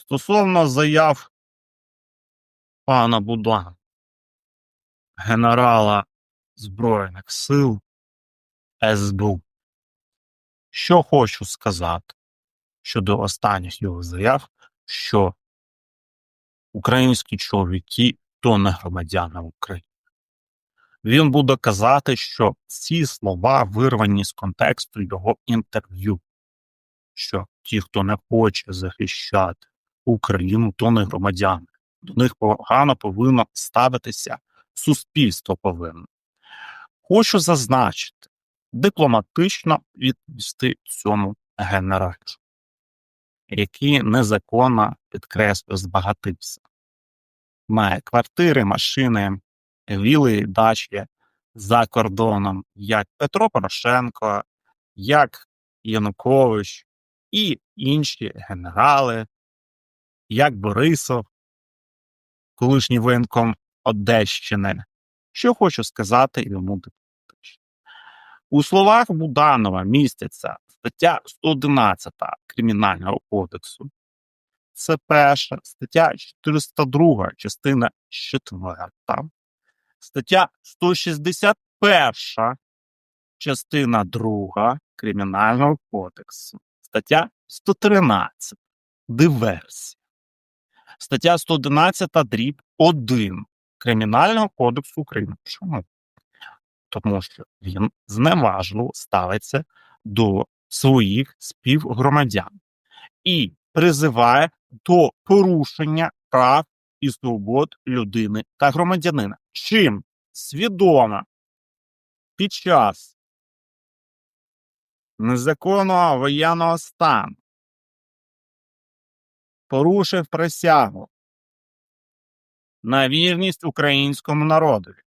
Стосовно заяв пана Будана, генерала Збройних сил СБУ. Що хочу сказати щодо останніх його заяв, що українські чоловіки то не громадяни України. Він буде казати, що ці слова вирвані з контексту його інтерв'ю, що ті, хто не хоче захищати Україну, то не громадяни. До них погано повинно ставитися суспільство повинно. Хочу зазначити, дипломатично відповісти цьому генералу, який незаконно підкреслю збагатився. Має квартири, машини, віли, дачі за кордоном, як Петро Порошенко, як Янукович і інші генерали, як Борисов, колишній воєнком Одещини. Що хочу сказати йому дипломатично. У словах Буданова міститься стаття 111 Кримінального кодексу. Це перша стаття 402, частина 4, стаття 161, частина 2 Кримінального кодексу, стаття 113 диверсія, стаття 111 дріб 1 Кримінального кодексу України. Чому? Тому що він зневажливо ставиться до своїх співгромадян і призиває до порушення прав і свобод людини та громадянина. Чим свідомо під час незаконного воєнного стану порушив присягу на вірність українському народові.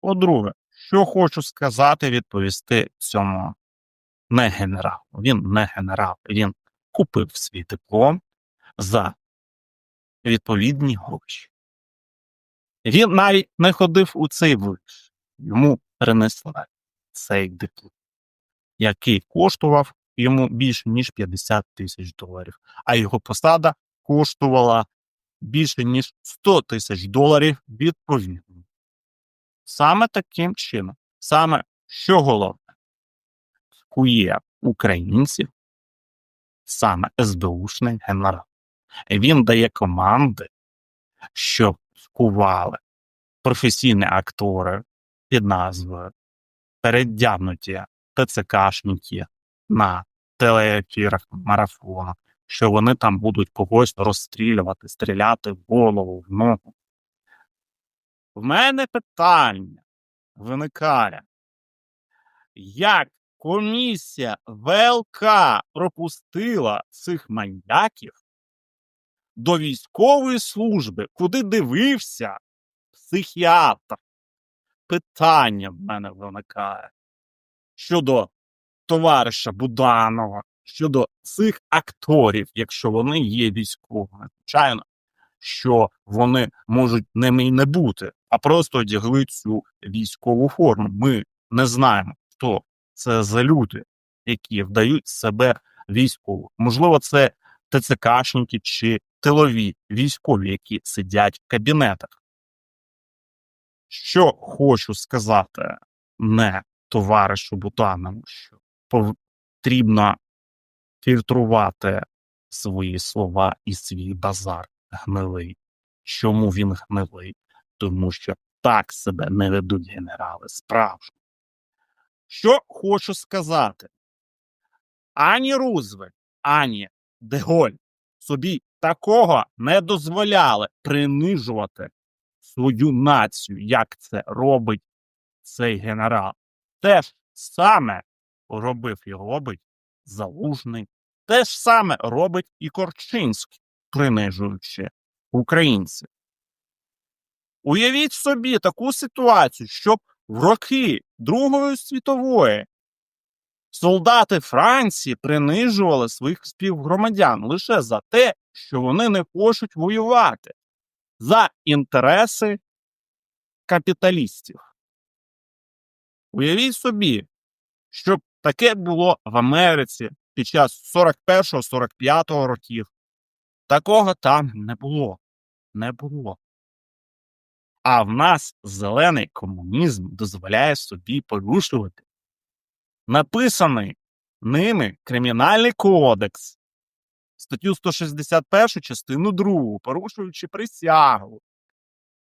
По-друге, що хочу сказати, відповісти цьому не генерал. Він не генерал, він купив свій диплом за відповідні гроші. Він навіть не ходив у цей виш, йому принесли цей диплом, який коштував йому більше ніж 50 тисяч доларів, а його посада коштувала більше ніж 100 тисяч доларів відповідно. Саме таким чином, саме що головне, кує українців, саме СБУшний генерал. Він дає команди, щоб кували професійні актори під назвою передягнуті ТЦКшники на телеефірах марафону, що вони там будуть когось розстрілювати, стріляти в голову, в ногу. В мене питання виникає, як комісія ВЛК пропустила цих маньяків до військової служби, куди дивився психіатр? Питання в мене виникає щодо товариша Буданова, щодо цих акторів, якщо вони є військовими. Звичайно, що вони можуть ними і не бути, а просто одягли цю військову форму. Ми не знаємо, хто це за люди, які вдають себе військову. Можливо, це ТЦКшники чи тилові військові, які сидять в кабінетах. Що хочу сказати не товаришу Бутанову, що потрібно фільтрувати свої слова і свій базар гнилий. Чому він гнилий? Тому що так себе не ведуть генерали справжні. Що хочу сказати? Ані Рузвельт, ані Деголь собі такого не дозволяли принижувати свою націю, як це робить цей генерал. Те ж саме робив і робить Залужний, те ж саме робить і Корчинський, принижуючи українців. Уявіть собі таку ситуацію, щоб в роки Другої світової солдати Франції принижували своїх співгромадян лише за те, що вони не хочуть воювати за інтереси капіталістів. Уявіть собі, щоб таке було в Америці, під час 41-45 років. Такого там не було. Не було. А в нас зелений комунізм дозволяє собі порушувати написаний ними Кримінальний кодекс, статтю 161 частину 2, порушуючи присягу,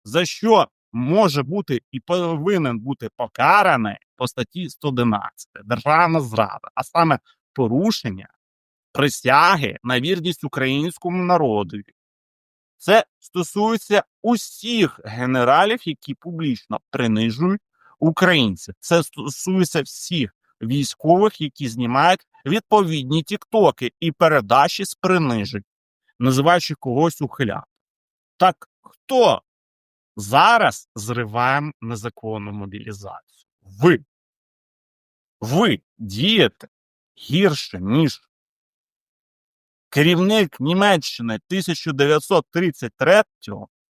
за що може бути і повинен бути покараний по статті 111 державна зрада, а саме порушення присяги на вірність українському народові. Це стосується усіх генералів, які публічно принижують українців. Це стосується всіх військових, які знімають відповідні тіктоки і передачі з принижень, називаючи когось ухилянтом. Так хто зараз зриває незаконну мобілізацію? Ви. Ви дієте гірше, ніж керівник Німеччини 1933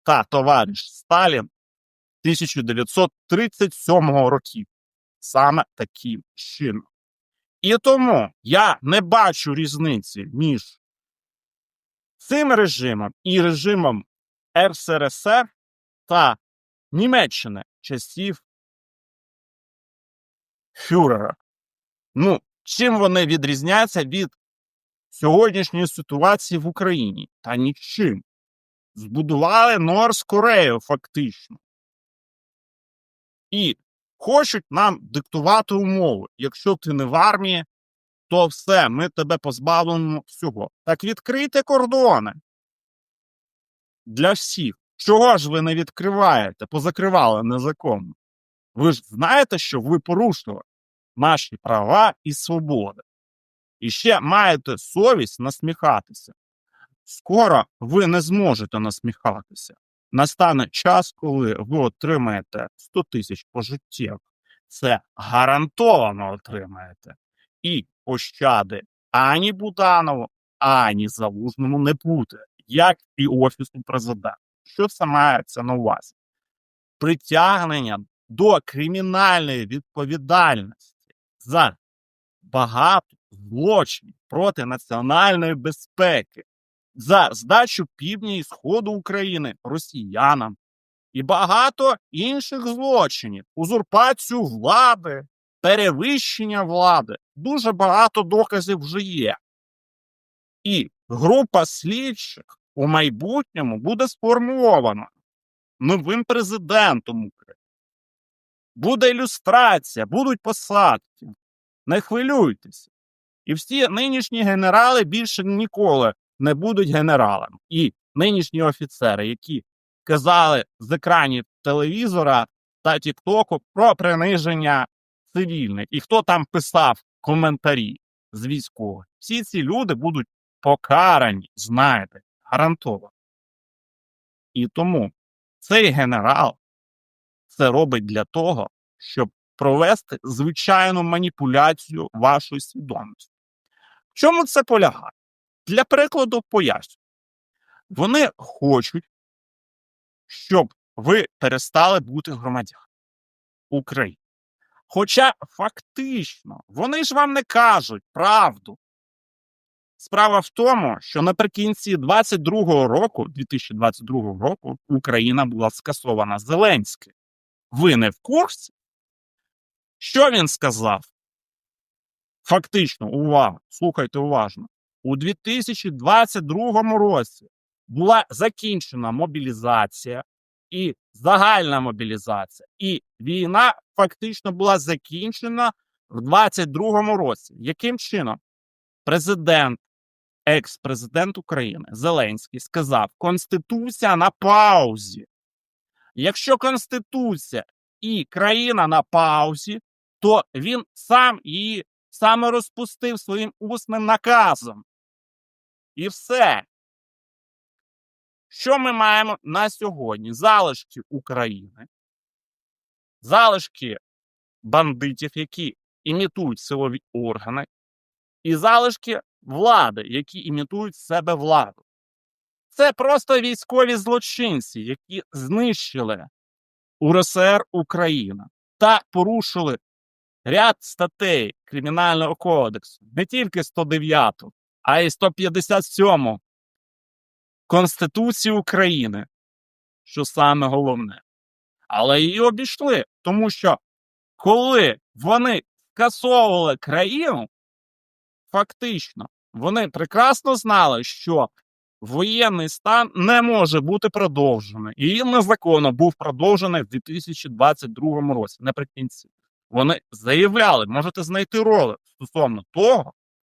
та товариш Сталін 1937 років. Саме таким чином. І тому я не бачу різниці між цим режимом і режимом РСРСР та Німеччини часів Фюрера. Ну, чим вони відрізняються від сьогоднішньої ситуації в Україні? Та нічим. Збудували Норс Корею фактично. І хочуть нам диктувати умови. Якщо ти не в армії, то все, ми тебе позбавимо всього. Так відкрийте кордони для всіх. Чого ж ви не відкриваєте? Позакривали незаконно. Ви ж знаєте, що ви порушили наші права і свободи. І ще маєте совість насміхатися. Скоро ви не зможете насміхатися. Настане час, коли ви отримаєте 100 тисяч пожиттєв. Це гарантовано отримаєте. І пощади ані Буданову, ані Залужному не буде, як і Офісу президента. Що це мається на увазі? Притягнення до кримінальної відповідальності за багато злочинів проти національної безпеки, за здачу півдня і сходу України росіянам і багато інших злочинів, узурпацію влади, перевищення влади. Дуже багато доказів вже є. І група слідчих у майбутньому буде сформована новим президентом України. Буде ілюстрація, будуть посадки. Не хвилюйтеся. І всі нинішні генерали більше ніколи не будуть генералами. І нинішні офіцери, які казали з екранів телевізора та Тіктоку про приниження цивільних. І хто там писав коментарі з військових, всі ці люди будуть покарані, знаєте, гарантовано. І тому цей генерал це робить для того, щоб провести звичайну маніпуляцію вашої свідомості. В чому це полягає? Для прикладу, поясню. Вони хочуть, щоб ви перестали бути громадянами України. Хоча фактично вони ж вам не кажуть правду. Справа в тому, що наприкінці 22-го року, 2022 року, Україна була скасована Зеленським. Ви не в курсі? Що він сказав? Фактично, увага, слухайте уважно. У 2022 році була закінчена мобілізація і загальна мобілізація, і війна фактично була закінчена в 2022 році. Яким чином? Президент, екс-президент України Зеленський сказав: Конституція на паузі. Якщо Конституція і країна на паузі, то він сам її саме розпустив своїм усним наказом. І все. Що ми маємо на сьогодні? Залишки України, залишки бандитів, які імітують силові органи, і залишки влади, які імітують з себе владу. Це просто військові злочинці, які знищили УРСР Україна та порушили ряд статей Кримінального кодексу, не тільки 109, а й 157 Конституції України, що саме головне. Але її обійшли, тому що коли вони скасовували країну, фактично, вони прекрасно знали, що воєнний стан не може бути продовжений. І незаконно був продовжений в 2022 році, наприкінці. Вони заявляли, можете знайти ролик стосовно того,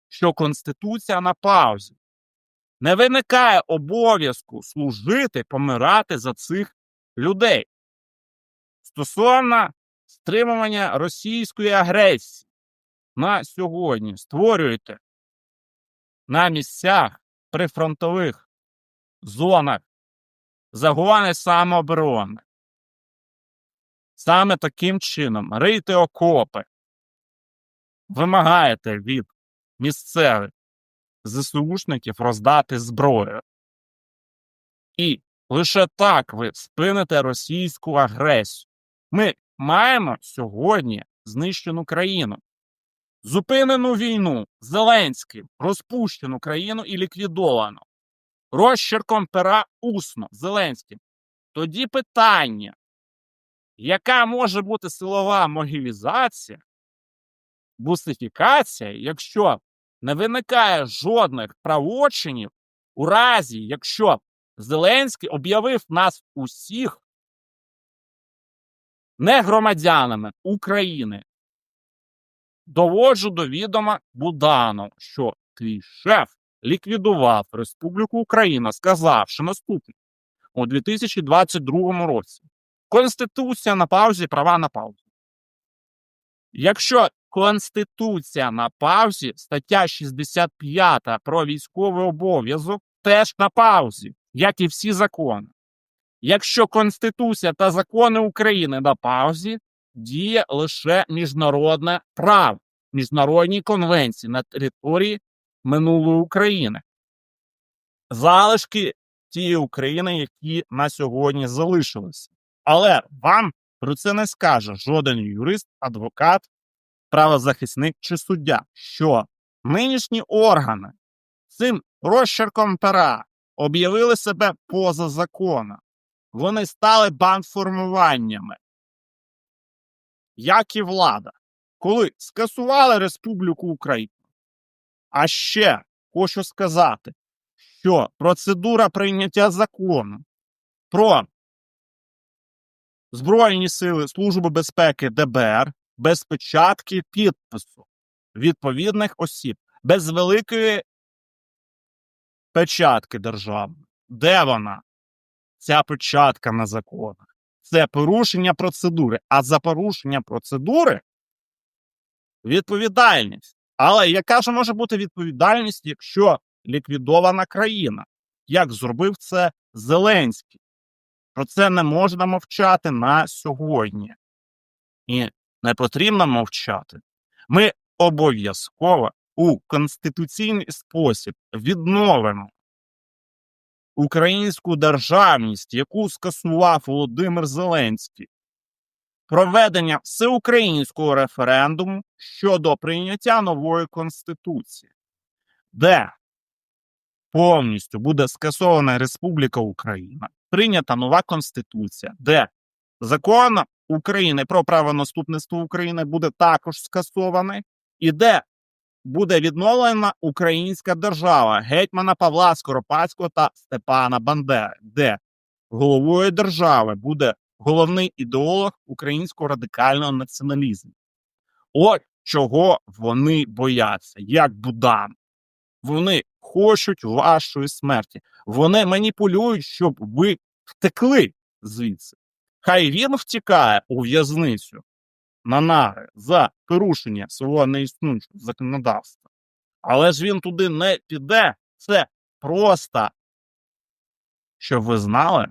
що Конституція на паузі. Не виникає обов'язку служити, помирати за цих людей. Стосовно стримування російської агресії на сьогодні створюєте на місцях прифронтових зонах загони самооборони. Саме таким чином рийте окопи, вимагаєте від місцевих ЗСУшників роздати зброю. І лише так ви спините російську агресію. Ми маємо сьогодні знищену країну, зупинену війну Зеленським, розпущену країну і ліквідовано. Розчерком пера усно Зеленським. Тоді питання, яка може бути силова могілізація, бусифікація, якщо не виникає жодних правочинів у разі, якщо Зеленський об'явив нас усіх не громадянами України. Доводжу до відома Буданов, що твій шеф ліквідував Республіку Україна, сказавши наступне у 2022 році. Конституція на паузі, права на паузі. Якщо Конституція на паузі, стаття 65 про військовий обов'язок теж на паузі, як і всі закони. Якщо Конституція та закони України на паузі, діє лише міжнародне право, міжнародні конвенції на території минулої України. Залишки тієї України, які на сьогодні залишилися. Але вам про це не скаже жоден юрист, адвокат, правозахисник чи суддя, що нинішні органи цим розчерком пера об'явили себе поза законом. Вони стали бандформуваннями, як і влада, коли скасували Республіку Україну. А ще хочу сказати, що процедура прийняття закону про Збройні сили Служби безпеки ДБР без печатки підпису відповідних осіб, без великої печатки державної. Де вона? Ця печатка на законах. Це порушення процедури. А за порушення процедури відповідальність. Але яка ж може бути відповідальність, якщо ліквідована країна? Як зробив це Зеленський? Про це не можна мовчати на сьогодні. І не потрібно мовчати. Ми обов'язково у конституційний спосіб відновимо українську державність, яку скасував Володимир Зеленський, проведення всеукраїнського референдуму щодо прийняття нової конституції, де повністю буде скасована Республіка Україна, прийнята нова конституція, де закон України про правонаступництво України буде також скасований, і де буде відновлена українська держава гетьмана Павла Скоропадського та Степана Бандери, де головою держави буде головний ідеолог українського радикального націоналізму. От чого вони бояться, як Будан. Вони хочуть вашої смерті. Вони маніпулюють, щоб ви втекли звідси. Хай він втікає у в'язницю на нари за порушення свого неіснуючого законодавства. Але ж він туди не піде. Це просто, щоб ви знали,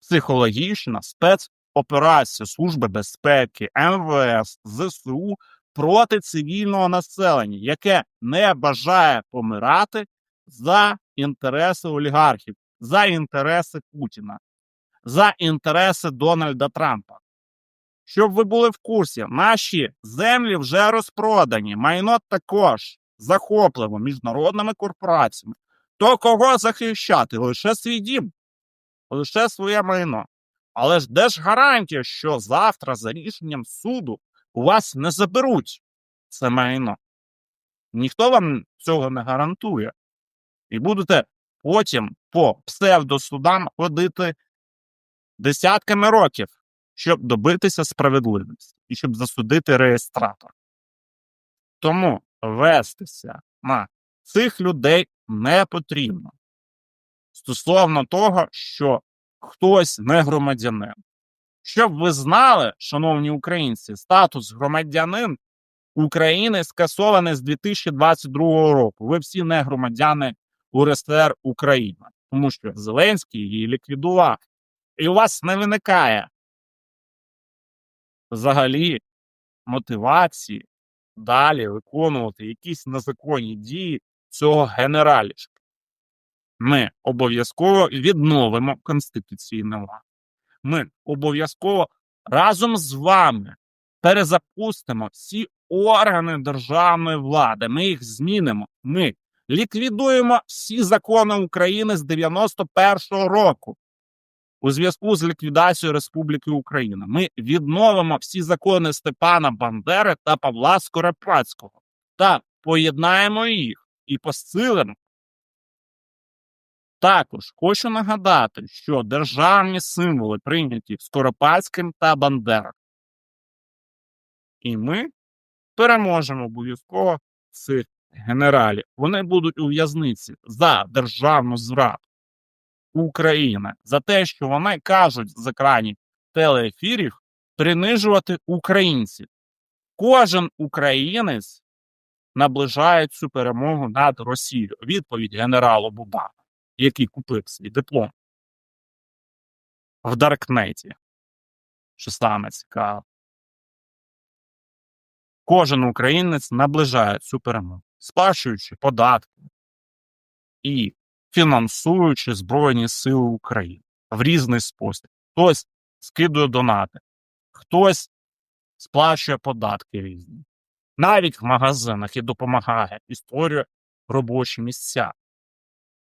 психологічна спецоперація Служби безпеки, МВС, ЗСУ проти цивільного населення, яке не бажає помирати за інтереси олігархів, за інтереси Путіна, за інтереси Дональда Трампа. Щоб ви були в курсі, наші землі вже розпродані, майно також захопливо міжнародними корпораціями. То кого захищати? Лише свій дім, лише своє майно. Але ж де ж гарантія, що завтра за рішенням суду у вас не заберуть це майно? Ніхто вам цього не гарантує. І будете потім по псевдосудам ходити десятками років, щоб добитися справедливості і щоб засудити реєстратор. Тому вестися на цих людей не потрібно. Стосовно того, що хтось не громадянин. Щоб ви знали, шановні українці, статус громадянин України скасований з 2022 року. Ви всі не громадяни УРСР України, тому що Зеленський її ліквідував. І у вас не виникає взагалі мотивації далі виконувати якісь незаконні дії цього генералішка. Ми обов'язково відновимо конституційний лад. Ми обов'язково разом з вами перезапустимо всі органи державної влади. Ми їх змінимо. Ми ліквідуємо всі закони України з 91-го року у зв'язку з ліквідацією Республіки Україна. Ми відновимо всі закони Степана Бандери та Павла Скоропадського та поєднаємо їх і посилимо. Також хочу нагадати, що державні символи прийняті Скоропадським та Бандером. І ми переможемо обов'язково цих генералів. Вони будуть у в'язниці за державну зраду України, за те, що вони кажуть з екранів телеефірів принижувати українців. Кожен українець наближає цю перемогу над Росією. Відповідь генералу Бубана, який купив свій диплом в Даркнеті. Що саме цікаво. Кожен українець наближає цю перемогу, сплачуючи податки і фінансуючи Збройні Сили України в різний спосіб. Хтось скидує донати, хтось сплачує податки різні. Навіть в магазинах і допомагає і створює робочі місця.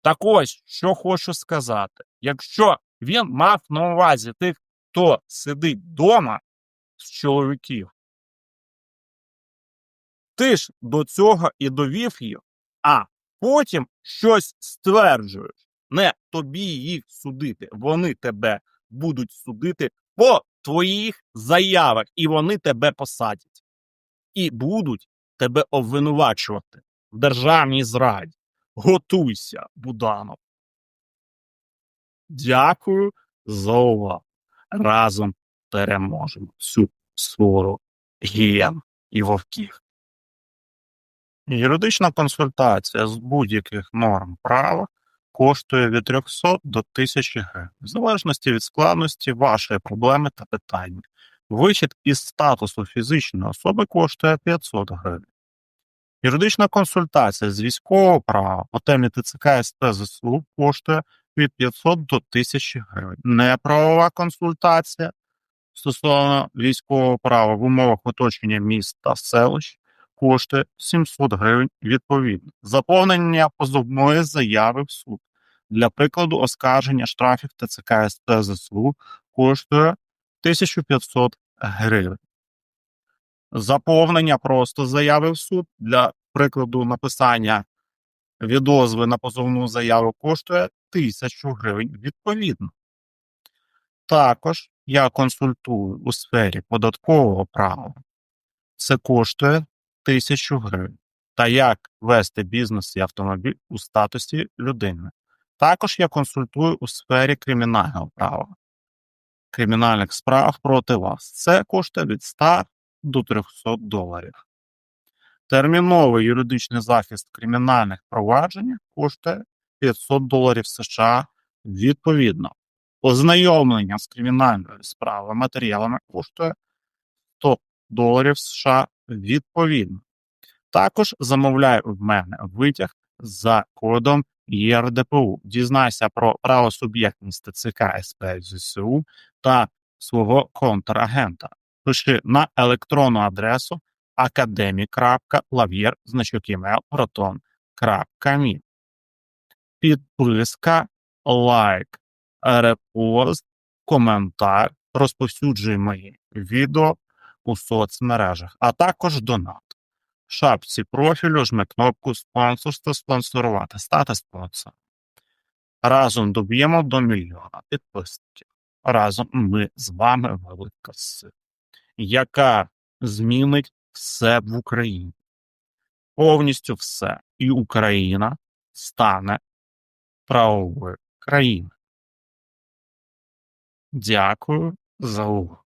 Так ось, що хочу сказати: якщо він мав на увазі тих, хто сидить вдома з чоловіків, ти ж до цього і довів їх, а потім щось стверджуєш. Не тобі їх судити. Вони тебе будуть судити по твоїх заявах, і вони тебе посадять. І будуть тебе обвинувачувати в державній зраді. Готуйся, Буданов. Дякую за увагу. Разом переможемо всю свору гієн і вовків. Юридична консультація з будь-яких норм права коштує від 300 до 1000 гривень, в залежності від складності вашої проблеми та питання. Вичит із статусу фізичної особи коштує 500 гривень. Юридична консультація з військового права по темі ТЦК СП ЗСУ коштує від 500 до 1000 гривень. Неправова консультація стосовно військового права в умовах оточення міст та селищ коштує 700 гривень відповідно. Заповнення позовної заяви в суд. Для прикладу, оскарження штрафів ТЦК СП ЗСУ коштує 1500 гривень. Заповнення просто заяви в суд для прикладу написання відозви на позовну заяву коштує 1000 гривень відповідно. Також я консультую у сфері податкового права. Це коштує 1000 гривень. Та як вести бізнес і автомобіль у статусі людини. Також я консультую у сфері кримінального права, кримінальних справ проти вас. Це коштує від 100 до 300 доларів. Терміновий юридичний захист кримінальних проваджень коштує 500 доларів США відповідно. Ознайомлення з кримінальною справою матеріалами коштує 100 доларів США відповідно. Також замовляй в мене витяг за кодом ЄРДПУ. Дізнайся про правосуб'єктність ТЦК СП ЗСУ та свого контрагента. Пиши на електронну адресу академік.лав'єр, значок email, proton.me. Підписка, лайк, репост, коментар, розповсюджуй мої відео у соцмережах, а також донат. В шапці профілю жми кнопку спонсорство спонсорувати, стати спонсором. Разом доб'ємо до мільйона підписників. Разом ми з вами велика сила, яка змінить все в Україні. Повністю все. І Україна стане правовою країною. Дякую за увагу.